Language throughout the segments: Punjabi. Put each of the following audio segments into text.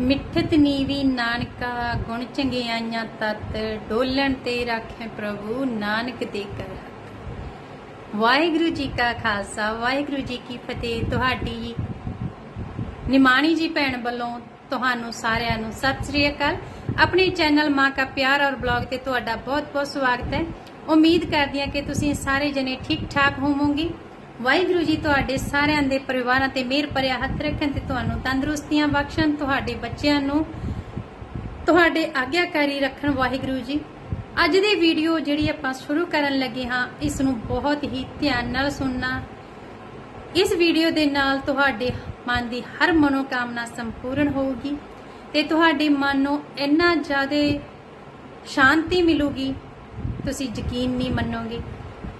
ਮਿੱਠਤ ਨੀਵੀ ਨਾਨਕਾ, ਗੁਣ ਚੰਗਿਆਈਆਂ ਤਤ, ਡੋਲਣ ਤੇ ਰੱਖੇ ਪ੍ਰਭੂ, ਨਾਨਕ ਦੇ ਕਰ ਵਾਹਿਗੁਰੂ ਜੀ ਕਾ ਖਾਲਸਾ, ਵਾਹਿਗੁਰੂ ਜੀ ਕੀ ਫਤਿਹ। ਤੁਹਾਡੀ ਨਿਮਾਣੀ ਜੀ ਭੈਣ ਵੱਲੋਂ ਤੁਹਾਨੂੰ ਸਾਰਿਆਂ ਨੂੰ ਸਤਿ ਸ੍ਰੀ ਅਕਾਲ। ਆਪਣੇ ਚੈਨਲ ਮਾਂ ਕਾ ਪਿਆਰ ਔਰ ਬਲੌਗ ਤੇ ਤੁਹਾਡਾ ਬਹੁਤ-ਬਹੁਤ ਸਵਾਗਤ ਹੈ। ਉਮੀਦ ਕਰਦੀ ਹਾਂ ਕਿ ਤੁਸੀਂ ਸਾਰੇ ਜਣੇ ਠੀਕ-ਠਾਕ ਹੋਵੋਗੇ। ਵਾਹਿਗੁਰੂ ਜੀ, ਤੁਹਾਡੇ ਸਾਰਿਆਂ ਦੇ ਪਰਿਵਾਰਾਂ ਤੇ ਮਿਹਰ ਭਰਿਆ ਹੱਥ ਰੱਖਣ ਤੇ ਤੁਹਾਨੂੰ ਤੰਦਰੁਸਤੀਆਂ ਬਖਸ਼ਣ, ਤੁਹਾਡੇ ਬੱਚਿਆਂ ਨੂੰ ਤੁਹਾਡੇ ਆਗਿਆਕਾਰੀ ਰੱਖਣ ਵਾਹਿਗੁਰੂ ਜੀ। ਅੱਜ ਦੀ ਵੀਡੀਓ ਜਿਹੜੀ ਆਪਾਂ ਸ਼ੁਰੂ ਕਰਨ ਲੱਗੇ ਹਾਂ, ਇਸ ਨੂੰ ਬਹੁਤ ਹੀ ਧਿਆਨ ਨਾਲ ਸੁਣਨਾ। ਇਸ ਵੀਡੀਓ ਦੇ ਨਾਲ ਤੁਹਾਡੇ ਮਨ ਦੀ ਹਰ ਮਨੋਕਾਮਨਾ ਸੰਪੂਰਨ ਹੋਊਗੀ ਤੇ ਤੁਹਾਡੇ ਮਨ ਨੂੰ ਇੰਨਾ ਜ਼ਿਆਦਾ ਸ਼ਾਂਤੀ ਮਿਲੂਗੀ, ਤੁਸੀਂ ਯਕੀਨ ਨਹੀਂ ਮੰਨੋਗੇ।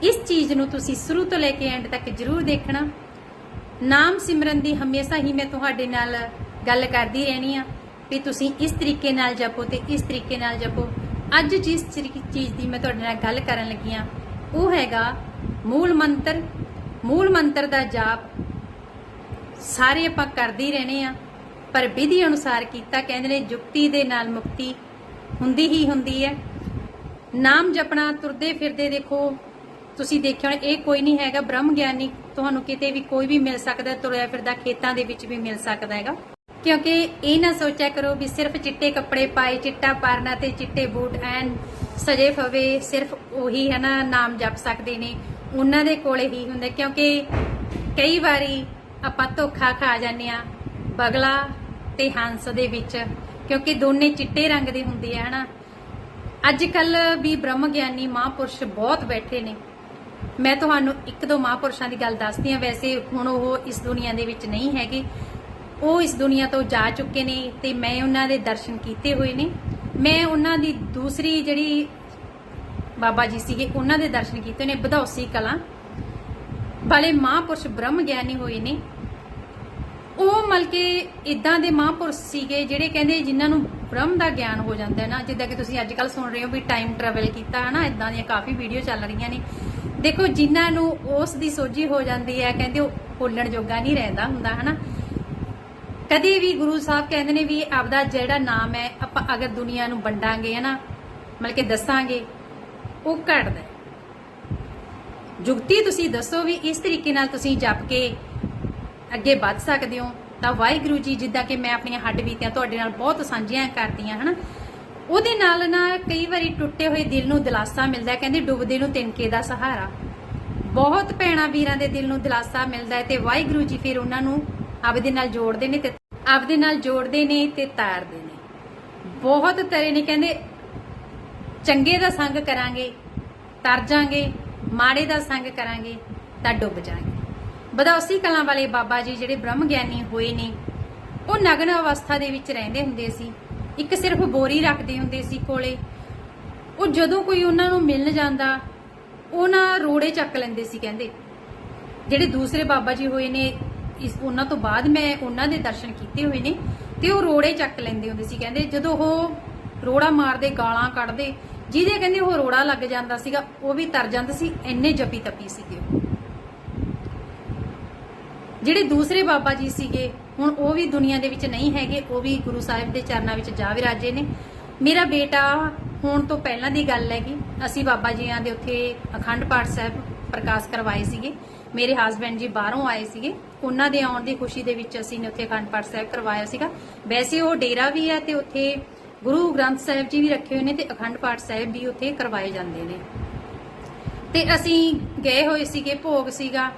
ਇਸ ਚੀਜ਼ ਨੂੰ ਤੁਸੀਂ ਸ਼ੁਰੂ ਤੋਂ ਲੈ ਕੇ ਐਂਡ ਤੱਕ ਜ਼ਰੂਰ ਦੇਖਣਾ। ਨਾਮ ਸਿਮਰਨ ਦੀ ਹਮੇਸ਼ਾ ਹੀ ਮੈਂ ਤੁਹਾਡੇ ਨਾਲ ਗੱਲ ਕਰਦੀ ਰਹਿਣੀ ਆ ਵੀ ਤੁਸੀਂ ਇਸ ਤਰੀਕੇ ਨਾਲ ਜਪੋ ਤੇ ਇਸ ਤਰੀਕੇ ਨਾਲ ਜਪੋ। ਅੱਜ ਜਿਸ ਚੀਜ਼ ਦੀ ਮੈਂ ਤੁਹਾਡੇ ਨਾਲ ਗੱਲ ਕਰਨ ਲੱਗੀ ਆ, ਉਹ ਹੈਗਾ ਮੂਲ ਮੰਤਰ। ਮੂਲ ਮੰਤਰ ਦਾ ਜਾਪ ਸਾਰੇ ਆਪਾਂ ਕਰਦੇ ਹੀ ਰਹਿਣੇ ਆ, ਪਰ ਵਿਧੀ ਅਨੁਸਾਰ ਕੀਤਾ ਕਹਿੰਦੇ ਨੇ ਜੁਗਤੀ ਦੇ ਨਾਲ ਮੁਕਤੀ ਹੁੰਦੀ ਹੀ ਹੁੰਦੀ ਹੈ। ਨਾਮ ਜਪਣਾ, ਤੁਰਦੇ ਫਿਰਦੇ ਦੇਖੋ ਤੁਸੀਂ ਦੇਖਿਆ ਹੋਣਾ, ਇਹ ਕੋਈ ਨਹੀਂ ਹੈਗਾ ਬ੍ਰਹਮ ਗਿਆਨੀ, ਤੁਹਾਨੂੰ ਕਿਤੇ ਵੀ ਕੋਈ ਵੀ ਮਿਲ ਸਕਦਾ ਤੁਰਿਆ ਫਿਰਦਾ ਖੇਤਾਂ ਦੇ ਵਿੱਚ ਵੀ ਮਿਲ ਸਕਦਾ ਹੈਗਾ। ਕਿਉਂਕਿ ਇਹ ਨਾ ਸੋਚਿਆ ਕਰੋ ਵੀ ਸਿਰਫ ਚਿੱਟੇ ਕੱਪੜੇ ਪਾਏ, ਚਿੱਟਾ ਪਾਰਨਾ ਤੇ ਚਿੱਟੇ ਬੂਟ ਐਨ ਸਜੇ ਫਵੇ, ਸਿਰਫ ਉਹੀ ਹੈ ਨਾ, ਨਾਮ ਜਪ ਸਕਦੇ ਨੇ, ਉਹਨਾਂ ਦੇ ਕੋਲੇ ਹੀ ਹੁੰਦਾ। ਕਿਉਂਕਿ ਕਈ ਵਾਰੀ ਆਪਾਂ ਧੋਖਾ ਖਾ ਜਾਂਦੇ ਆ ਬਗਲਾ ਤੇ ਹੰਸ ਦੇ ਵਿੱਚ, ਕਿਉਂਕਿ ਦੋਨੇ ਚਿੱਟੇ ਰੰਗ ਦੇ ਹੁੰਦੇ ਆ, ਹਨਾ। ਅੱਜ ਕੱਲ ਵੀ ਬ੍ਰਹਮ ਗਿਆਨੀ ਮਹਾਂਪੁਰਸ਼ ਬਹੁਤ ਬੈਠੇ ਨੇ। ਮੈਂ ਤੁਹਾਨੂੰ ਇੱਕ ਦੋ ਮਹਾਂਪੁਰਸ਼ਾਂ ਦੀ ਗੱਲ ਦੱਸਦੀ ਹਾਂ। ਵੈਸੇ ਹੁਣ ਉਹ ਇਸ ਦੁਨੀਆ ਦੇ ਵਿੱਚ ਨਹੀਂ ਹੈਗੇ। ਉਹ ਇਸ ਦੁਨੀਆ ਤੋਂ ਜਾ ਚੁੱਕੇ ਨੇ ਤੇ ਮੈਂ ਉਹਨਾਂ ਦੇ ਦਰਸ਼ਨ ਕੀਤੇ ਹੋਏ ਨੇ। ਮੈਂ ਉਹਨਾਂ ਦੀ ਦੂਸਰੀ ਜਿਹੜੀ ਬਾਬਾ ਜੀ ਸੀਗੇ, ਉਹਨਾਂ ਦੇ ਦਰਸ਼ਨ ਕੀਤੇ ਨੇ। ਬਧੌਸੀ ਕਲਾਂ ਵਾਲੇ ਮਹਾਂਪੁਰਸ਼ ਬ੍ਰਹਮ ਗਿਆਨੀ ਹੋਏ ਨੇ। ਉਹ ਮਤਲਬ ਕਿ ਇਦਾਂ ਦੇ ਮਹਾਂਪੁਰਸ਼ ਸੀਗੇ ਜਿਹੜੇ ਕਹਿੰਦੇ ਜਿਨ੍ਹਾਂ ਨੂੰ ਬ੍ਰਹਮ ਦਾ ਗਿਆਨ ਹੋ ਜਾਂਦਾ ਹੈ ਨਾ। ਜਿੱਦਾਂ ਕਿ ਤੁਸੀਂ ਅੱਜ ਕੱਲ ਸੁਣ ਰਹੇ ਹੋ ਵੀ ਟਾਈਮ ਟਰੈਵਲ ਕੀਤਾ, ਹੈ ਨਾ? ਇਦਾਂ ਦੀਆਂ ਕਾਫੀ ਵੀਡੀਓ ਚੱਲ ਰਹੀਆਂ ਨੇ। ਦੇਖੋ, ਜਿਨ੍ਹਾਂ ਨੂੰ ਉਸ ਦੀ ਸੋਝੀ ਹੋ ਜਾਂਦੀ ਹੈ, ਕਹਿੰਦੇ ਉਹ ਬੋਲਣ ਜੋਗਾ ਨਹੀਂ ਰਹਿੰਦਾ ਹੁੰਦਾ, ਹਨਾ ਕਦੇ ਵੀ ਗੁਰੂ ਸਾਹਿਬ ਕਹਿੰਦੇ ਨੇ ਵੀ ਆਪਦਾ ਜਿਹੜਾ ਨਾਮ ਹੈ, ਆਪਾਂ ਅਗਰ ਦੁਨੀਆ ਨੂੰ ਵੰਡਾਂਗੇ, ਹਨਾ, ਮਤਲਬ ਕਿ ਦੱਸਾਂਗੇ, ਉਹ ਘਟਦਾ ਹੈ। ਜੁਗਤੀ ਤੁਸੀਂ ਦੱਸੋ ਵੀ ਇਸ ਤਰੀਕੇ ਨਾਲ ਤੁਸੀਂ ਜਪ ਕੇ ਅੱਗੇ ਵੱਧ ਸਕਦੇ ਹੋ, ਤਾਂ ਵਾਹਿਗੁਰੂ ਜੀ, ਜਿੱਦਾਂ ਕਿ ਮੈਂ ਆਪਣੀਆਂ ਹੱਡ ਬੀਤੀਆਂ ਤੁਹਾਡੇ ਨਾਲ ਬਹੁਤ ਸਾਂਝੀਆਂ ਕਰਤੀਆਂ, ਹਨਾ ਉਹਦੇ ਨਾਲ ਨਾ ਕਈ ਵਾਰੀ ਟੁੱਟੇ ਹੋਏ ਦਿਲ ਨੂੰ ਦਿਲਾਸਾ ਮਿਲਦਾ ਕਹਿੰਦੇ ਡੁੱਬਦੇ ਨੂੰ ਤਿਨਕੇ ਦਾ ਸਹਾਰਾ। ਬਹੁਤ ਭੈਣਾ ਵੀਰਾਂ ਦੇ ਦਿਲ ਨੂੰ ਦਿਲਾਸਾ ਮਿਲਦਾ ਹੈ ਤੇ ਵਾਹਿਗੁਰੂ ਜੀ ਫਿਰ ਉਹਨਾਂ ਨੂੰ ਆਪਦੇ ਨਾਲ ਜੋੜਦੇ ਨੇ ਤੇ ਆਪਦੇ ਨਾਲ ਜੋੜਦੇ ਨੇ ਤੇ ਤਾਰਦੇ ਨੇ। ਬਹੁਤ ਤਰੇ ਨੇ ਕਹਿੰਦੇ, ਚੰਗੇ ਦਾ ਸੰਗ ਕਰਾਂਗੇ, ਤਰ ਜਾਾਂਗੇ, ਮਾੜੇ ਦਾ ਸੰਗ ਕਰਾਂਗੇ, ਤਾਂ ਡੁੱਬ ਜਾਾਂਗੇ। ਬਦੌਸੀ ਕਲਾਂ ਵਾਲੇ ਬਾਬਾ ਜੀ ਜਿਹੜੇ ਬ੍ਰਹਮ ਗਿਆਨੀ ਹੋਏ ਨੇ, ਉਹ ਨਗਨ ਅਵਸਥਾ ਦੇ ਵਿੱਚ ਰਹਿੰਦੇ ਹੁੰਦੇ ਸੀ। ਇੱਕ ਸਿਰਫ ਬੋਰੀ ਰੱਖਦੇ ਹੁੰਦੇ ਸੀ ਕੋਲੇ। ਉਹ ਜਦੋਂ ਕੋਈ ਉਹਨਾਂ ਨੂੰ ਮਿਲਣ ਜਾਂਦਾ, ਉਹ ਨਾ ਰੋੜੇ ਚੱਕ ਲੈਂਦੇ ਸੀ ਕਹਿੰਦੇ। ਜਿਹੜੇ ਦੂਸਰੇ ਬਾਬਾ ਜੀ ਹੋਏ ਨੇ, ਇਸ ਉਹਨਾਂ ਤੋਂ ਬਾਅਦ ਮੈਂ ਉਹਨਾਂ ਦੇ ਦਰਸ਼ਨ ਕੀਤੇ ਹੋਏ ਨੇ, ਤੇ ਉਹ ਰੋੜੇ ਚੱਕ ਲੈਂਦੇ ਹੁੰਦੇ ਸੀ ਕਹਿੰਦੇ। ਜਦੋਂ ਉਹ ਰੋੜਾ ਮਾਰਦੇ, ਗਾਲਾਂ ਕੱਢਦੇ, ਜਿਹਦੇ ਕਹਿੰਦੇ ਉਹ ਰੋੜਾ ਲੱਗ ਜਾਂਦਾ ਸੀਗਾ, ਉਹ ਵੀ ਤਰ ਜਾਂਦਾ ਸੀ, ਇੰਨੇ ਜਪੀ ਤਪੀ ਸੀਗੇ ਉਹ। ਜਿਹੜੇ ਦੂਸਰੇ ਬਾਬਾ ਜੀ ਸੀਗੇ ਹੁਣ ਉਹ ਵੀ ਦੁਨੀਆ ਦੇ ਵਿੱਚ ਨਹੀਂ ਹੈਗੇ, ਉਹ ਵੀ ਗੁਰੂ ਸਾਹਿਬ ਦੇ ਚਰਨਾਂ ਵਿੱਚ ਜਾ ਵਿਰਾਜੇ ਨੇ। ਮੇਰਾ ਬੇਟਾ ਹੋਣ ਤੋਂ ਪਹਿਲਾਂ ਦੀ ਗੱਲ ਹੈਗੀ। ਅਸੀਂ ਬਾਬਾ ਜੀਆਂ ਦੇ ਉੱਥੇ ਅਖੰਡ ਪਾਠ ਸਾਹਿਬ ਪ੍ਰਕਾਸ਼ ਕਰਵਾਏ ਸੀਗੇ। ਮੇਰੇ ਹਸਬੰਡ ਜੀ ਬਾਹਰੋਂ ਆਏ ਸੀਗੇ। ਉਹਨਾਂ ਦੇ ਆਉਣ ਦੀ ਖੁਸ਼ੀ ਦੇ ਵਿੱਚ ਅਸੀਂ ਨੇ ਉੱਥੇ ਅਖੰਡ ਪਾਠ ਸਾਹਿਬ ਕਰਵਾਇਆ ਸੀਗਾ। ਵੈਸੇ ਉਹ ਡੇਰਾ ਵੀ ਹੈ ਤੇ ਉੱਥੇ ਗੁਰੂ ਗ੍ਰੰਥ ਸਾਹਿਬ ਜੀ ਵੀ ਰੱਖੇ ਹੋਏ ਨੇ ਤੇ ਅਖੰਡ ਪਾਠ ਸਾਹਿਬ ਵੀ ਉੱਥੇ ਕਰਵਾਏ ਜਾਂਦੇ ਨੇ। ਤੇ ਅਸੀਂ ਗਏ ਹੋਏ ਸੀਗੇ, ਭੋਗ ਸੀਗਾ।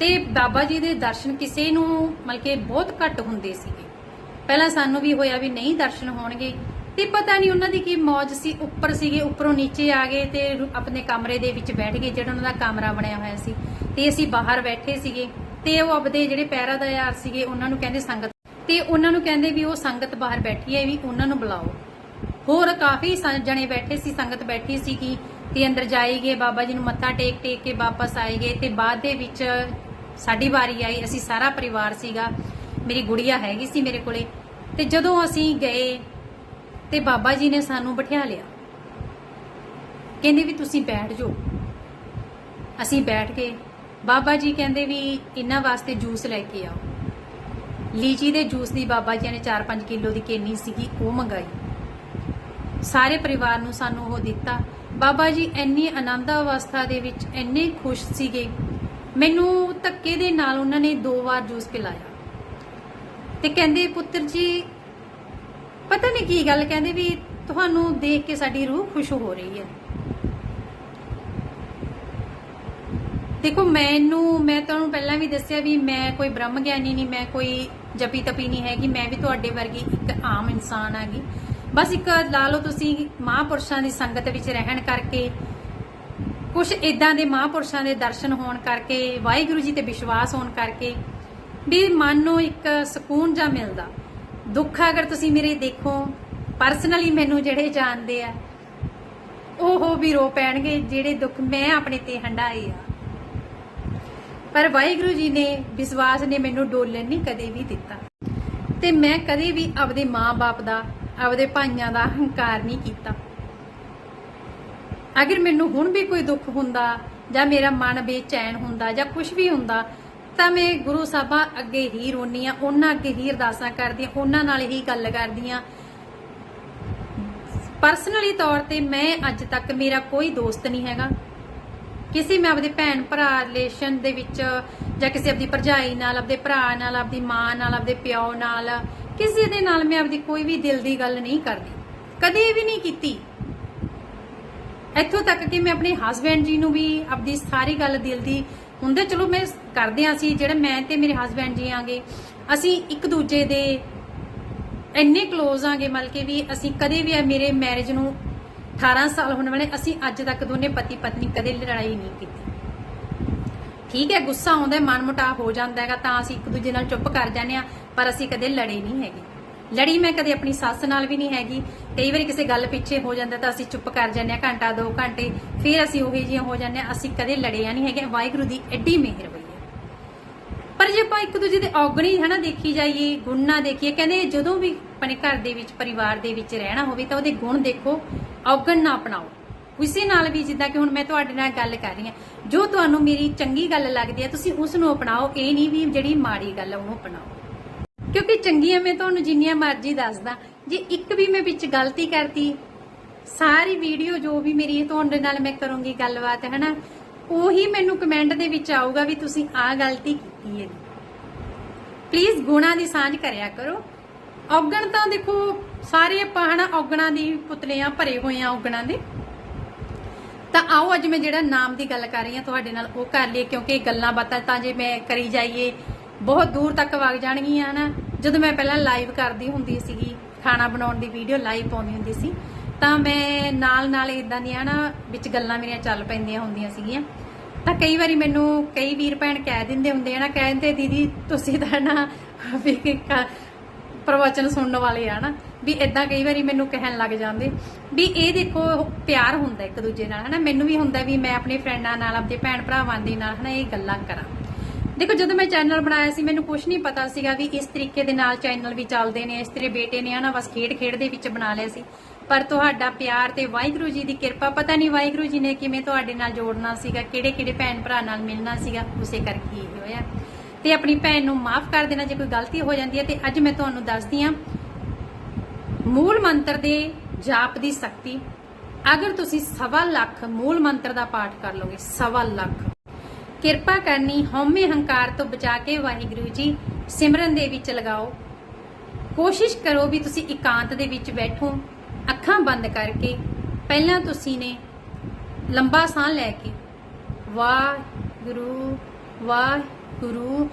ਤੇ ਬਾਬਾ ਜੀ ਦੇ ਦਰਸ਼ਨ ਕਿਸੇ ਨੂੰ ਮਤਲਬ ਕਿ ਬਹੁਤ ਘੱਟ ਹੁੰਦੇ ਸੀਗੇ। ਪਹਿਲਾਂ ਸਾਨੂੰ ਵੀ ਹੋਇਆ ਵੀ ਨਹੀਂ ਦਰਸ਼ਨ ਹੋਣਗੇ ਤੇ ਪਤਾ ਨਹੀਂ ਉਹਨਾਂ ਦੀ ਕੀ ਮੌਜ ਸੀ, ਉੱਪਰ ਸੀਗੇ, ਉੱਪਰੋਂ ਨੀਚੇ ਆ ਗਏ ਤੇ ਆਪਣੇ ਕਮਰੇ ਦੇ ਵਿੱਚ ਬੈਠ ਗਏ ਜਿਹੜਾ ਉਹਨਾਂ ਦਾ ਕਮਰਾ ਬਣਿਆ ਹੋਇਆ ਸੀ। ਤੇ ਅਸੀਂ ਬਾਹਰ ਬੈਠੇ ਸੀਗੇ ਤੇ ਉਹ ਆਪਦੇ ਜਿਹੜੇ ਪੈਰਾ ਦਾ ਯਾਰ ਸੀਗੇ ਉਹਨਾਂ ਨੂੰ ਕਹਿੰਦੇ ਸੰਗਤ, ਤੇ ਉਹਨਾਂ ਨੂੰ ਕਹਿੰਦੇ ਵੀ ਉਹ ਸੰਗਤ ਬਾਹਰ ਬੈਠੀ ਹੈ ਵੀ ਉਹਨਾਂ ਨੂੰ ਬੁਲਾਓ। ਹੋਰ ਕਾਫੀ ਜਣੇ ਬੈਠੇ ਸੀ, ਸੰਗਤ ਬੈਠੀ ਸੀਗੀ ਤੇ ਅੰਦਰ ਜਾਈਗੇ ਬਾਬਾ ਜੀ ਨੂੰ ਮੱਥਾ ਟੇਕ ਟੇਕ ਕੇ ਵਾਪਸ ਆਏਗੇ ਤੇ ਬਾਅਦ ਦੇ ਵਿੱਚ ਸਾਡੀ ਵਾਰੀ ਆਈ, ਅਸੀਂ ਸਾਰਾ ਪਰਿਵਾਰ ਸੀਗਾ, ਮੇਰੀ ਗੁੜੀਆ ਹੈਗੀ ਸੀ ਮੇਰੇ ਕੋਲੇ, ਤੇ ਜਦੋਂ ਅਸੀਂ ਗਏ, ਤੇ ਬਾਬਾ ਜੀ ਨੇ ਸਾਨੂੰ ਬਿਠਾ ਲਿਆ। ਕਹਿੰਦੇ ਵੀ ਤੁਸੀਂ ਬੈਠ ਜਾਓ। ਅਸੀਂ ਬੈਠ ਗਏ। ਬਾਬਾ ਜੀ ਕਹਿੰਦੇ ਵੀ ਇਹਨਾਂ ਵਾਸਤੇ ਜੂਸ ਲੈ ਕੇ ਆਓ। ਲੀਚੀ ਦੇ ਜੂਸ ਦੀ ਬਾਬਾ ਜੀ ਨੇ 4-5 ਕਿਲੋ ਦੀ ਕੇਨੀ ਸੀਗੀ, ਉਹ ਮੰਗਾਈ। ਸਾਰੇ ਪਰਿਵਾਰ ਨੂੰ ਸਾਨੂੰ ਉਹ ਦਿੱਤਾ। ਬਾਬਾ ਜੀ ਇੰਨੀ ਆਨੰਦ ਅਵਸਥਾ ਦੇ ਵਿੱਚ ਇੰਨੇ ਖੁਸ਼ ਸੀਗੇ। ਮੈਨੂੰ ਧੱਕੇ ਦੇ ਨਾਲ ਉਹਨਾਂ ਨੇ ਦੋ ਵਾਰ ਜੂਸ ਪਿਲਾਇਆ। ਤੇ ਕਹਿੰਦੇ, ਪੁੱਤਰ ਜੀ, ਪਤਾ ਨਹੀਂ ਕੀ ਗੱਲ ਕਹਿੰਦੇ ਵੀ ਤੁਹਾਨੂੰ ਦੇਖ ਕੇ ਸਾਡੀ ਰੂਹ ਖੁਸ਼ ਹੋ ਰਹੀ ਹੈ। ਦੇਖੋ, ਮੈਨੂੰ, ਮੈਂ ਤੁਹਾਨੂੰ ਪਹਿਲਾਂ ਵੀ ਦੱਸਿਆ ਵੀ ਮੈਂ ਕੋਈ ਬ੍ਰਹਮ ਗਿਆਨੀ ਨਹੀਂ, ਮੈਂ ਕੋਈ ਜਪੀ ਤਪੀ ਨਹੀਂ ਹੈਗੀ, ਮੈਂ ਵੀ ਤੁਹਾਡੇ ਵਰਗੀ ਇੱਕ ਆਮ ਇਨਸਾਨ ਆਗੀ ਬਸ ਇੱਕ ਲਾ ਲਓ ਤੁਸੀਂ ਮਹਾਪੁਰਸ਼ਾਂ ਦੀ ਸੰਗਤ ਵਿੱਚ ਰਹਿਣ ਕਰਕੇ ਕੁਝ ਇਦਾਂ ਦੇ ਮਹਾਪੁਰਸ਼ਾਂ ਦੇ ਦਰਸ਼ਨ ਹੋਣ ਕਰਕੇ, ਵਾਹਿਗੁਰੂ ਜੀ ਤੇ ਵਿਸ਼ਵਾਸ ਹੋਣ ਕਰਕੇ ਵੀ ਮਨ ਨੂੰ ਇੱਕ ਸਕੂਨ ਜਾਂ ਮਿਲਦਾ। ਦੁੱਖ ਅਗਰ ਤੁਸੀਂ ਮੇਰੇ ਦੇਖੋ ਪਰਸਨਲੀ ਮੈਨੂੰ ਜਿਹੜੇ ਜਾਣਦੇ ਆ, ਉਹ ਵੀ ਰੋ ਪੈਣਗੇ, ਜਿਹੜੇ ਦੁੱਖ ਮੈਂ ਆਪਣੇ ਤੇ ਹੰਡਾਏ ਆ। ਪਰ ਵਾਹਿਗੁਰੂ ਜੀ ਨੇ, ਵਿਸ਼ਵਾਸ ਨੇ ਮੈਨੂੰ ਡੋਲਣ ਨਹੀਂ ਕਦੇ ਵੀ ਦਿੱਤਾ। ਤੇ ਮੈਂ ਕਦੇ ਵੀ ਆਪਦੇ ਮਾਂ-ਬਾਪ ਦਾ, ਆਪਦੇ ਭਾਈਆਂ ਦਾ ਹੰਕਾਰ ਨਹੀਂ ਕੀਤਾ। ਅਗਰ ਮੈਨੂੰ ਹੁਣ ਵੀ ਕੋਈ ਦੁੱਖ ਹੁੰਦਾ, ਜਾਂ ਮੇਰਾ ਮਨ ਬੇਚੈਨ ਹੁੰਦਾ, ਜਾਂ ਕੁਝ ਵੀ ਹੁੰਦਾ, ਤਾਂ ਮੈਂ ਗੁਰੂ ਸਾਹਿਬਾਂ ਅੱਗੇ ਹੀ ਰੋਨੀ ਆ ਉਹਨਾਂ ਅੱਗੇ ਹੀ ਅਰਦਾਸਾਂ ਕਰਦੀ ਆ ਉਹਨਾਂ ਨਾਲ ਹੀ ਗੱਲ ਕਰਦੀ ਆ ਪਰਸਨਲੀ ਤੌਰ ਤੇ ਮੈਂ ਅੱਜ ਤੱਕ ਮੇਰਾ ਕੋਈ ਦੋਸਤ ਨਹੀਂ ਹੈਗਾ। ਕਿਸੇ ਮੈਂ ਆਪਦੇ ਭੈਣ ਭਰਾ ਰਿਲੇਸ਼ਨ ਦੇ ਵਿੱਚ, ਜਾਂ ਕਿਸੇ ਆਪਦੀ ਭਰਜਾਈ ਨਾਲ, ਆਪਦੇ ਭਰਾ ਨਾਲ, ਆਪਦੀ ਮਾਂ ਨਾਲ, ਆਪਦੇ ਪਿਓ ਨਾਲ, ਕਿਸੇ ਦੇ ਨਾਲ ਮੈਂ ਆਪਦੀ ਕੋਈ ਵੀ ਦਿਲ ਦੀ ਗੱਲ ਨਹੀਂ ਕਰਦੀ। ਕਦੇ ਵੀ ਨਹੀਂ ਕੀਤੀ। ਇੱਥੋਂ ਤੱਕ ਕਿ ਮੈਂ ਆਪਣੇ ਹਸਬੈਂਡ ਜੀ ਨੂੰ ਵੀ ਆਪਣੀ ਸਾਰੀ ਗੱਲ ਦਿਲ ਦੀ ਹੁੰਦੇ, ਚਲੋ ਮੈਂ ਕਰਦੇ ਆ ਸੀ ਜਿਹੜਾ ਮੈਂ ਤੇ ਮੇਰੇ ਹਸਬੈਂਡ ਜੀ ਆਂਗੇ, ਅਸੀਂ ਇੱਕ ਦੂਜੇ ਦੇ ਇੰਨੇ ক্লোਜ਼ ਆਂਗੇ ਮਤਲਬ ਕਿ ਵੀ ਅਸੀਂ ਕਦੇ ਵੀ ਮੇਰੇ ਮੈਰਿਜ ਨੂੰ 18 ਸਾਲ ਹੋਣ ਵਾਲੇ, ਅਸੀਂ ਅੱਜ ਤੱਕ ਦੋਨੇ ਪਤੀ ਪਤਨੀ ਕਦੇ ਲੜਾਈ ਨਹੀਂ ਕੀਤੀ। ਠੀਕ ਹੈ, ਗੁੱਸਾ ਆਉਂਦਾ ਮਨ ਮੁਟਾਵ ਹੋ ਜਾਂਦਾ ਹੈਗਾ, ਤਾਂ ਅਸੀਂ ਇੱਕ ਦੂਜੇ ਨਾਲ ਚੁੱਪ ਕਰ ਜਾਂਦੇ ਆ ਪਰ ਅਸੀਂ ਕਦੇ ਲੜੇ ਨਹੀਂ ਹੈਗੇ। ਲੜੀ ਮੈਂ ਕਦੇ ਆਪਣੀ ਸੱਸ ਨਾਲ ਵੀ ਨਹੀਂ ਹੈਗੀ। ਕਈ ਵਾਰੀ ਕਿਸੇ ਗੱਲ ਪਿੱਛੇ ਹੋ ਜਾਂਦਾ ਤਾਂ ਅਸੀਂ ਚੁੱਪ ਕਰ ਜਾਂਦੇ ਆ ਘੰਟਾ, ਦੋ ਘੰਟੇ, ਫਿਰ ਅਸੀਂ ਉਹੀ ਜਿਹੀਆਂ ਹੋ ਜਾਂਦੇ ਆ ਅਸੀਂ ਕਦੇ ਲੜਿਆ ਨਹੀਂ ਹੈਗੇ। ਵਾਹਿਗੁਰੂ ਦੀ ਐਡੀ ਮਿਹਰ ਹੋਈ ਹੈ। ਪਰ ਜੇ ਆਪਾਂ ਇੱਕ ਦੂਜੇ ਦੇ ਔਗਣੀ ਹਨਾ ਦੇਖੀ ਜਾਈਏ, ਗੁਣ ਨਾ ਦੇਖੀਏ, ਕਹਿੰਦੇ ਜਦੋਂ ਵੀ ਆਪਣੇ ਘਰ ਦੇ ਵਿੱਚ, ਪਰਿਵਾਰ ਦੇ ਵਿੱਚ ਰਹਿਣਾ ਹੋਵੇ ਤਾਂ ਉਹਦੇ ਗੁਣ ਦੇਖੋ, ਔਗਣ ਨਾ ਅਪਣਾਓ। ਉਸੇ ਨਾਲ ਵੀ ਜਿੱਦਾਂ ਕਿ ਹੁਣ ਮੈਂ ਤੁਹਾਡੇ ਨਾਲ ਗੱਲ ਕਰ ਰਹੀ ਹਾਂ। ਜੋ ਤੁਹਾਨੂੰ ਮੇਰੀ ਚੰਗੀ ਗੱਲ ਲੱਗਦੀ ਹੈ, ਤੁਸੀਂ ਉਸ ਨੂੰ ਅਪਣਾਓ। ਇਹ ਨਹੀਂ ਵੀ ਜਿਹੜੀ ਮਾੜੀ ਗੱਲ ਹੈ ਉਹਨੂੰ ਅਪਣਾਓ। ਕਿਉਂਕਿ ਚੰਗੀਆਂ ਮੈਂ ਤੁਹਾਨੂੰ ਜਿੰਨੀਆਂ ਮਰਜ਼ੀ ਦੱਸਦਾ। ਜੇ ਇੱਕ ਵੀ ਮੈਂ ਵਿੱਚ ਗਲਤੀ ਕਰਤੀ, ਸਾਰੀ ਵੀਡੀਓ ਜੋ ਵੀ ਮੇਰੀ ਤੁਹਾਡੇ ਨਾਲ ਮੈਂ ਕਰੂੰਗੀ ਗੱਲਬਾਤ, ਹੈਨਾ? ਉਹੀ ਮੈਨੂੰ ਕਮੈਂਟ ਦੇ ਵਿੱਚ ਆਊਗਾ ਵੀ ਤੁਸੀਂ ਆਹ ਗਲਤੀ ਕੀਤੀ ਹੈ ਪਲੀਜ਼ ਗੁਣਾ ਦੀ ਸਾਂਝ ਕਰਿਆ ਕਰੋ। ਔਗਣ ਤਾਂ ਦੇਖੋ, ਸਾਰੇ ਆਪਾਂ, ਹਨਾ, ਔਗਣਾ ਦੀ ਪੁਤਲੀਆਂ ਭਰੇ ਹੋਏ ਆ ਔਗਣਾਂ ਦੇ। ਤਾਂ ਆਓ ਅੱਜ ਮੈਂ ਜਿਹੜਾ ਨਾਮ ਦੀ ਗੱਲ ਕਰ ਰਹੀ ਹਾਂ ਤੁਹਾਡੇ ਨਾਲ, ਉਹ ਕਰ ਲਈਏ, ਕਿਉਂਕਿ ਗੱਲਾਂ ਬਾਤਾਂ ਤਾਂ ਜੇ ਮੈਂ ਕਰੀ ਜਾਈਏ, ਬਹੁਤ ਦੂਰ ਤੱਕ ਵਗ ਜਾਣਗੀਆਂ ਨਾ ਜਦੋਂ ਮੈਂ ਪਹਿਲਾਂ ਲਾਈਵ ਕਰਦੀ ਹੁੰਦੀ ਸੀਗੀ, ਖਾਣਾ ਬਣਾਉਣ ਦੀ ਵੀਡੀਓ ਲਾਈਵ ਪਾਉਂਦੀ ਹੁੰਦੀ ਸੀ, ਤਾਂ ਮੈਂ ਨਾਲ ਨਾਲ ਇਦਾਂ ਦੀਆਂ ਨਾ ਵਿੱਚ ਗੱਲਾਂ ਮੇਰੀਆਂ ਚੱਲ ਪੈਂਦੀਆਂ ਹੁੰਦੀਆਂ ਸੀਗੀਆਂ। ਤਾਂ ਕਈ ਵਾਰੀ ਮੈਨੂੰ ਕਈ ਵੀਰ ਭੈਣ ਕਹਿ ਦਿੰਦੇ ਹੁੰਦੇ ਆ ਨਾ, ਕਹਿੰਦੇ, ਦੀਦੀ, ਤੁਸੀਂ ਤਾਂ ਨਾ ਵੀ ਪ੍ਰਵਚਨ ਸੁਣਨ ਵਾਲੇ ਆ ਨਾ, ਵੀ ਇਦਾਂ ਕਈ ਵਾਰੀ ਮੈਨੂੰ ਕਹਿਣ ਲੱਗ ਜਾਂਦੇ। ਵੀ ਇਹ ਦੇਖੋ, ਪਿਆਰ ਹੁੰਦਾ ਇੱਕ ਦੂਜੇ ਨਾਲ, ਹਨਾ? ਮੈਨੂੰ ਵੀ ਹੁੰਦਾ ਵੀ ਮੈਂ ਆਪਣੇ ਫਰੈਂਡਾਂ ਨਾਲ ਆਪਣੇ ਭੈਣ ਭਰਾਵਾਂ ਦੇ ਨਾਲ, ਹਨਾ, ਇਹ ਗੱਲਾਂ ਕਰਾਂ। ਦੇਖੋ, ਜਦੋਂ ਮੈਂ ਚੈਨਲ ਬਣਾਇਆ ਸੀ, ਮੈਨੂੰ ਕੁਝ ਨਹੀਂ ਪਤਾ ਸੀਗਾ ਵੀ ਇਸ ਤਰੀਕੇ ਦੇ ਨਾਲ ਚੈਨਲ ਵੀ ਚੱਲਦੇ ਨੇ, ਇਸ ਤੇਰੇ ਬੇਟੇ ਨੇ ਹਨਾ ਬਸ ਖੇਡ ਖੇਡ ਦੇ ਵਿੱਚ ਬਣਾ ਲਿਆ ਸੀ। ਪਰ ਤੁਹਾਡਾ ਪਿਆਰ ਤੇ ਵਾਹਿਗੁਰੂ ਜੀ ਦੀ ਕਿਰਪਾ, ਪਤਾ ਨਹੀਂ ਵਾਹਿਗੁਰੂ ਜੀ ਨੇ ਕਿਵੇਂ ਤੁਹਾਡੇ ਨਾਲ ਜੋੜਨਾ ਸੀਗਾ ਕਿਹੜੇ ਕਿਹੜੇ ਭੈਣ ਭਰਾ ਨਾਲ ਮਿਲਣਾ ਸੀਗਾ, ਉਸੇ ਕਰਕੇ ਇਹ ਹੋਇਆ। ਤੇ ਆਪਣੀ ਭੈਣ ਨੂੰ ਮਾਫ ਕਰ ਦੇਣਾ, ਜੇ ਕੋਈ ਗਲਤੀ ਹੋ ਜਾਂਦੀ ਹੈ, ਤੇ ਅੱਜ ਮੈਂ ਤੁਹਾਨੂੰ ਦੱਸਦੀ ਹਾਂ, ਮੂਲ ਮੰਤਰ ਦੇ ਜਾਪ ਦੀ ਸ਼ਕਤੀ। ਅਗਰ ਤੁਸੀਂ ਸਵਾ ਲੱਖ ਮੂਲ ਮੰਤਰ ਦਾ ਪਾਠ ਕਰ ਲੋਗੇ ਸਵਾ ਲੱਖ। ਕਿਰਪਾ ਕਰਨੀ ਹਉਮੈ ਹੰਕਾਰ ਤੋਂ ਬਚਾ ਕੇ ਵਾਹਿਗੁਰੂ ਜੀ ਸਿਮਰਨ ਦੇ ਵਿੱਚ ਲਗਾਓ। ਕੋਸ਼ਿਸ਼ ਕਰੋ ਵੀ ਤੁਸੀਂ ਇਕਾਂਤ ਦੇ ਵਿੱਚ ਬੈਠੋ, ਅੱਖਾਂ ਬੰਦ ਕਰਕੇ, ਪਹਿਲਾਂ ਤੁਸੀਂ ਨੇ ਲੰਬਾ ਸਾਹ ਲੈ ਕੇ, ਵਾਹਿਗੁਰੂ ਵਾਹਿਗੁਰੂ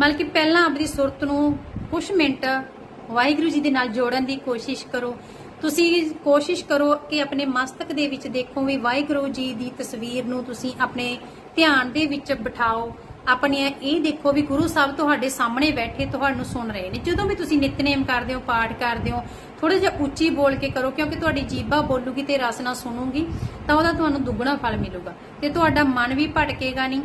ਮਤਲਬ ਕਿ ਪਹਿਲਾਂ ਆਪਣੀ ਸੁਰਤ ਨੂੰ ਕੁਝ ਮਿੰਟ ਵਾਹਿਗੁਰੂ ਜੀ ਦੇ ਨਾਲ ਜੋੜਨ ਦੀ ਕੋਸ਼ਿਸ਼ ਕਰੋ। ਤੁਸੀਂ ਕੋਸ਼ਿਸ਼ ਕਰੋ ਕਿ ਆਪਣੇ ਮਸਤਕ ਦੇ ਵਿੱਚ ਦੇਖੋ ਵੀ ਵਾਹਿਗੁਰੂ ਜੀ ਦੀ ਤਸਵੀਰ ਨੂੰ ਤੁਸੀਂ ਆਪਣੇ ਧਿਆਨ ਦੇ ਵਿੱਚ ਬਿਠਾਓ। ਆਪਣੀਆਂ ਇਹ ਦੇਖੋ ਵੀ ਗੁਰੂ ਸਾਹਿਬ ਤੁਹਾਡੇ ਸਾਹਮਣੇ ਬੈਠੇ, ਤੁਹਾਨੂੰ ਸੁਣ ਰਹੇ ਨੇ। ਜਦੋਂ ਵੀ ਤੁਸੀਂ ਨਿਤਨੇਮ ਕਰਦੇ ਹੋ, ਪਾਠ ਕਰਦੇ ਹੋ ਥੋੜਾ ਜਿਹਾ ਉੱਚੀ ਬੋਲ ਕੇ ਕਰੋ, ਕਿਉਂਕਿ ਤੁਹਾਡੀ ਜੀਭਾ ਬੋਲੂਗੀ ਤੇ ਰਸ ਨਾਲ ਸੁਣੂਗੀ, ਤਾਂ ਉਹਦਾ ਤੁਹਾਨੂੰ ਦੁੱਗਣਾ ਫਲ ਮਿਲੂਗਾ। ਤੇ ਤੁਹਾਡਾ ਮਨ ਵੀ ਭਟਕੇਗਾ ਨਹੀਂ।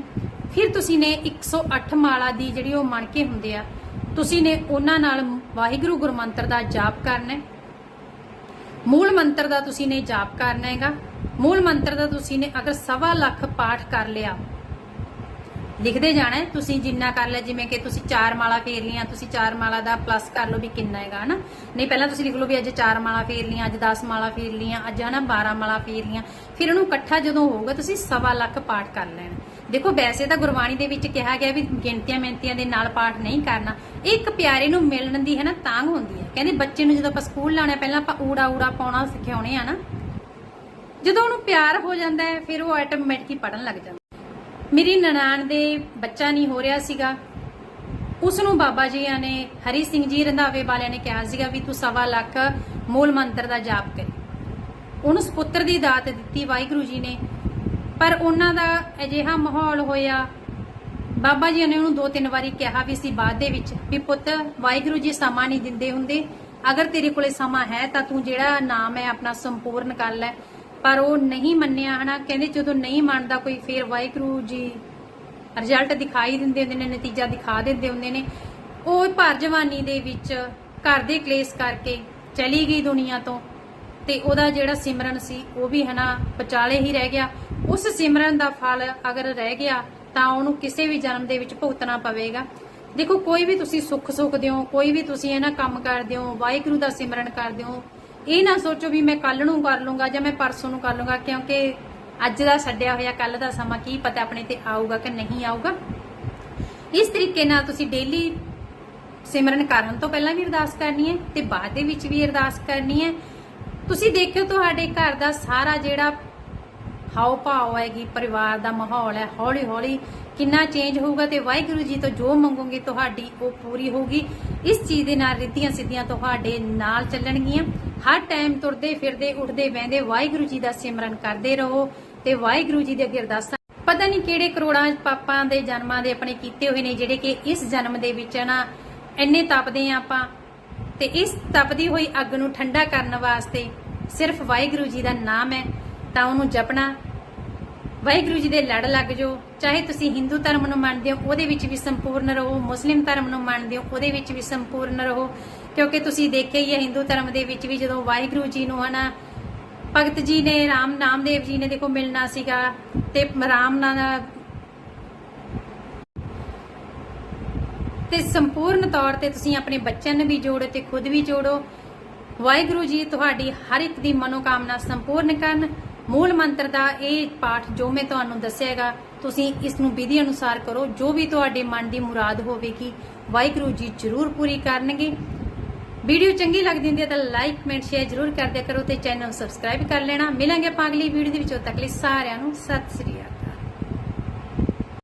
ਫਿਰ ਤੁਸੀਂ ਨੇ 108 ਮਾਲਾ ਦੀ ਜਿਹੜੀ ਉਹ ਮਣਕੇ ਹੁੰਦੇ ਆ, ਤੁਸੀਂ ਨੇ ਉਹਨਾਂ ਨਾਲ ਵਾਹਿਗੁਰੂ ਗੁਰਮੰਤਰ ਦਾ ਜਾਪ ਕਰਨਾ ਹੈ। ਮੂਲ ਮੰਤਰ ਦਾ ਤੁਸੀਂ ਨੇ ਜਾਪ ਕਰਨਾ ਹੈਗਾ। ਮੂਲ ਮੰਤਰ ਦਾ ਤੁਸੀਂ ਨੇ ਅਗਰ ਸਵਾ ਲੱਖ ਪਾਠ ਕਰ ਲਿਆ, ਲਿਖਦੇ ਜਾਣਾ ਤੁਸੀਂ ਜਿੰਨਾ ਕਰ ਲਿਆ, ਜਿਵੇਂ ਕਿ ਤੁਸੀਂ ਚਾਰ ਮਾਲਾ ਫੇਰ ਲੀਆਂ ਤੁਸੀਂ ਚਾਰ ਮਾਲਾ ਦਾ ਪਲੱਸ ਕਰ ਲਓ ਵੀ ਕਿੰਨਾ ਹੈਗਾ, ਹਨਾ? ਨਹੀਂ, ਪਹਿਲਾਂ ਤੁਸੀਂ ਲਿਖ ਲਓ ਵੀ ਅੱਜ ਚਾਰ ਮਾਲਾ ਫੇਰ ਲੀਆਂ ਅੱਜ 10 ਮਾਲਾ ਫੇਰ ਲੀਆਂ ਅੱਜ, ਹਨਾ 12 ਮਾਲਾ ਫੇਰ ਲੀਆਂ ਫਿਰ ਉਹਨੂੰ ਇਕੱਠਾ ਜਦੋਂ ਹੋਊਗਾ, ਤੁਸੀਂ ਸਵਾ ਲੱਖ ਪਾਠ ਕਰ ਲੈਣਾ। ਦੇਖੋ, ਵੈਸੇ ਤਾਂ ਗੁਰਬਾਣੀ ਦੇ ਵਿੱਚ ਕਿਹਾ ਗਿਆ ਵੀ ਗਿਣਤੀਆਂ ਮਿਹਨਤੀਆਂ ਦੇ ਨਾਲ ਪਾਠ ਨਹੀਂ ਕਰਨਾ। ਇਹ ਇੱਕ ਪਿਆਰੇ ਨੂੰ ਮਿਲਣ ਦੀ ਹੈ ਨਾ ਤਾਂਗ ਹੁੰਦੀ ਹੈ। ਕਹਿੰਦੇ ਬੱਚੇ ਨੂੰ ਜਦੋਂ ਆਪਾਂ ਸਕੂਲ ਲਾਉਣਾ, ਪਹਿਲਾਂ ਆਪਾਂ ਊੜਾ ਊੜਾ ਪਾਉਣਾ ਸਿਖਾਉਣੇ ਆ ਨਾ ਜਦੋਂ ਉਹਨੂੰ ਪਿਆਰ ਹੋ ਜਾਂਦਾ ਹੈ, ਫਿਰ ਉਹ ਆਟੋਮੈਟਿਕਲੀ ਪੜਨ ਲੱਗ ਜਾਂਦਾ ਮੇਰੀ ਨਨਾਣ ਦੇ ਬੱਚਾ ਨਹੀਂ ਹੋ ਰਿਹਾ ਸੀਗਾ। ਉਸ ਨੂੰ ਬਾਬਾ ਜੀ ਨੇ, ਹਰੀ ਸਿੰਘ ਜੀ ਰੰਧਾਵੇ ਵਾਲਿਆਂ ਨੇ ਕਿਹਾ ਸੀਗਾ ਵੀ ਤੂੰ ਸਵਾ ਲੱਖ ਮੂਲ ਮੰਤਰ ਦਾ ਜਾਪ ਕਰੀ। ਉਹਨੂੰ ਸੁਪੁੱਤਰ ਦੀ ਦਾਤ ਦਿੱਤੀ ਵਾਹਿਗੁਰੂ ਜੀ ਨੇ। ਪਰ ਉਹਨਾਂ ਦਾ ਅਜਿਹਾ ਮਾਹੌਲ ਹੋਇਆ। ਬਾਬਾ ਜੀ ਨੇ ਉਹਨੂੰ ਦੋ ਤਿੰਨ ਵਾਰੀ ਕਿਹਾ ਵੀ ਸੀ ਬਾਅਦ ਦੇ ਵਿੱਚ ਵੀ ਪੁੱਤ, ਵਾਹਿਗੁਰੂ ਜੀ ਸਮਾਂ ਨਹੀਂ ਦਿੰਦੇ ਹੁੰਦੇ। ਅਗਰ ਤੇਰੇ ਕੋਲੇ ਸਮਾਂ ਹੈ ਤਾਂ ਤੂੰ ਜਿਹੜਾ ਨਾਮ ਹੈ, ਆਪਣਾ ਸੰਪੂਰਨ ਕਰ ਲੈ। ਪਰ ਉਹ ਨਹੀਂ ਮੰਨਿਆ ਹਨਾ, ਕਹਿੰਦੇ ਜਦੋਂ ਨਹੀਂ ਮੰਨਦਾ ਕੋਈ ਫੇਰ ਵਾਹਿਗੁਰੂ ਜੀ ਰਿਜ਼ਲਟ ਦਿਖਾਈ ਦਿੰਦੇ ਹੁੰਦੇ ਨੇ, ਨਤੀਜਾ ਦਿਖਾ ਦਿੰਦੇ ਹੁੰਦੇ ਨੇ। ਉਹ ਭਰ ਜਵਾਨੀ ਦੇ ਵਿੱਚ ਘਰ ਦੇ ਕਲੇਸ਼ ਕਰਕੇ ਚਲੀ ਗਈ ਦੁਨੀਆ ਤੋਂ ਤੇ ਉਹਦਾ ਜਿਹੜਾ ਸਿਮਰਨ ਸੀ, ਉਹ ਵੀ ਹਨਾ ਪਚਾਲੇ ਹੀ ਰਹਿ ਗਿਆ। ਉਸ ਸਿਮਰਨ ਦਾ ਫਲ ਅਗਰ ਰਹਿ ਗਿਆ, ਤਾਂ ਉਹਨੂੰ ਕਿਸੇ ਵੀ ਜਨਮ ਦੇ ਵਿੱਚ ਭੁਗਤਣਾ ਪਵੇਗਾ। ਦੇਖੋ, ਕੋਈ ਵੀ ਤੁਸੀਂ ਸੁੱਖ ਸੁੱਖ ਦਿਓ, ਕੋਈ ਵੀ ਤੁਸੀਂ ਇਹਨਾਂ ਕੰਮ ਕਰਦੇ ਹੋ, ਵਾਹਿਗੁਰੂ ਦਾ ਸਿਮਰਨ ਕਰਦੇ ਹੋ ਇਹ ਨਾ ਸੋਚੋ ਵੀ ਮੈਂ ਕੱਲ ਨੂੰ ਕਰ ਲੂੰਗਾ ਜਾਂ ਮੈਂ ਪਰਸੋਂ ਨੂੰ ਕਰ ਲੂੰਗਾ, ਕਿਉਂਕਿ ਅੱਜ ਦਾ ਛੱਡਿਆ ਹੋਇਆ ਕੱਲ ਦਾ ਸਮਾਂ ਕੀ ਪਤਾ ਆਪਣੇ ਤੇ ਆਊਗਾ ਕਿ ਨਹੀਂ ਆਊਗਾ। ਇਸ ਤਰੀਕੇ ਨਾਲ ਤੁਸੀਂ ਡੇਲੀ ਸਿਮਰਨ ਕਰਨ ਤੋਂ ਪਹਿਲਾਂ ਵੀ ਅਰਦਾਸ ਕਰਨੀ ਹੈ ਤੇ ਬਾਅਦ ਦੇ ਵਿੱਚ ਵੀ ਅਰਦਾਸ ਕਰਨੀ ਹੈ। ਤੁਸੀਂ ਦੇਖਿਓ ਤੁਹਾਡੇ ਘਰ ਦਾ ਸਾਰਾ ਜਿਹੜਾ ਹਾਉ ਭਾਉ ਆਏਗੀ ਪਰਿਵਾਰ ਦਾ ਮਾਹੌਲ ਹੈ, ਹੌਲੀ ਹੌਲੀ ਕਿੰਨਾ ਚੇਂਜ ਹੋਊਗਾ ਤੇ ਵਾਹਿਗੁਰੂ ਜੀ ਤੋਂ ਜੋ ਮੰਗੋਗੇ ਤੁਹਾਡੀ ਉਹ ਪੂਰੀ ਹੋਊਗੀ। ਇਸ ਚੀਜ਼ ਦੇ ਨਾਲ ਰਿੱਧੀਆਂ ਸਿੱਧੀਆਂ ਤੁਹਾਡੇ ਨਾਲ ਚੱਲਣਗੀਆਂ। ਹਰ ਟਾਈਮ ਤੁਰਦੇ ਫਿਰਦੇ, ਉੱਠਦੇ ਬਹਿੰਦੇ ਵਾਹਿਗੁਰੂ ਜੀ ਦਾ ਸਿਮਰਨ ਕਰਦੇ ਰਹੋ ਤੇ ਵਾਹਿਗੁਰੂ ਜੀ ਦੇ ਅੱਗੇ ਅਰਦਾਸਾਂ ਪਤਾ ਨਹੀਂ ਕਿਹੜੇ ਕਰੋੜਾਂ ਪਾਪਾਂ ਦੇ ਜਨਮਾਂ ਦੇ ਆਪਣੇ ਕੀਤੇ ਹੋਏ ਨੇ, ਜਿਹੜੇ ਕਿ ਇਸ ਜਨਮ ਦੇ ਵਿੱਚ ਨਾ, ਇੰਨੇ ਤਪਦੇ ਆ ਆਪਾਂ ਤੇ ਇਸ ਤਪਦੀ ਹੋਈ ਅੱਗ ਨੂੰ ਠੰਡਾ ਕਰਨ ਵਾਸਤੇ ਸਿਰਫ ਵਾਹਿਗੁਰੂ ਜੀ ਦਾ ਨਾਮ ਹੈ। ਤਾਂ ਉਹਨੂੰ ਜਪਣਾ। ਵਾਹਿਗੁਰੂ ਜੀ ਦੇ ਲੜ ਲੱਗ ਜਾਓ। ਚਾਹੇ ਤੁਸੀਂ ਹਿੰਦੂ ਧਰਮ ਨੂੰ ਮੰਨਦੇ ਹੋ, ਉਹਦੇ ਵਿੱਚ ਵੀ ਸੰਪੂਰਨ ਰਹੋ। ਮੁਸਲਿਮ ਧਰਮ ਨੂੰ ਮੰਨਦੇ ਹੋ, ਉਹਦੇ ਵਿੱਚ ਵੀ ਸੰਪੂਰਨ ਰਹੋ। ਕਿਉਂਕਿ ਤੁਸੀਂ ਦੇਖਿਆ ਹੀ ਹੈ, ਹਿੰਦੂ ਧਰਮ ਦੇ ਵਿੱਚ ਵੀ ਜਦੋਂ ਵਾਹਿਗੁਰੂ ਜੀ ਨੂੰ ਹਨਾ, ਭਗਤ ਜੀ ਨੇ ਰਾਮ, ਨਾਮਦੇਵ ਜੀ ਨੇ ਦੇਖੋ ਮਿਲਣਾ ਸੀਗਾ ਤੇ ਰਾਮ ਨਾਲ ਤੇ ਸੰਪੂਰਨ ਤੌਰ ਤੇ ਤੁਸੀਂ ਆਪਣੇ ਬੱਚਿਆਂ ਨੂੰ ਵੀ ਜੋੜੋ ਤੇ ਖੁਦ ਵੀ ਜੋੜੋ। ਵਾਹਿਗੁਰੂ ਜੀ ਤੁਹਾਡੀ ਹਰ ਇੱਕ ਦੀ ਮਨੋਕਾਮਨਾ ਸੰਪੂਰਨ ਕਰਨ। ਮੂਲ ਮੰਤਰ ਦਾ ਇਹ ਪਾਠ ਜੋ ਮੈਂ ਤੁਹਾਨੂੰ ਦੱਸਿਆਗਾ ਤੁਸੀਂ ਇਸ ਨੂੰ ਵਿਧੀ ਅਨੁਸਾਰ ਕਰੋ, ਜੋ ਵੀ ਤੁਹਾਡੇ ਮਨ ਦੀ ਮੁਰਾਦ ਹੋਵੇਗੀ, ਵਾਹਿਗੁਰੂ ਜੀ ਜ਼ਰੂਰ ਪੂਰੀ ਕਰਨਗੇ। ਵੀਡੀਓ ਚੰਗੀ ਲੱਗਦੀ ਹੁੰਦੀ ਹੈ ਤਾਂ ਲਾਈਕ, ਕਮੈਂਟ, ਸ਼ੇਅਰ ਜ਼ਰੂਰ ਕਰ ਦਿਆ ਕਰੋ ਤੇ ਚੈਨਲ ਸਬਸਕ੍ਰਾਈਬ ਕਰ ਲੈਣਾ। ਮਿਲਾਂਗੇ ਆਪਾਂ ਅਗਲੀ ਵੀਡੀਓ ਦੇ ਵਿੱਚ। ਉਦੋਂ ਤੱਕ ਲਈ ਸਾਰਿਆਂ ਨੂੰ ਸਤਿ ਸ੍ਰੀ ਅਕਾਲ।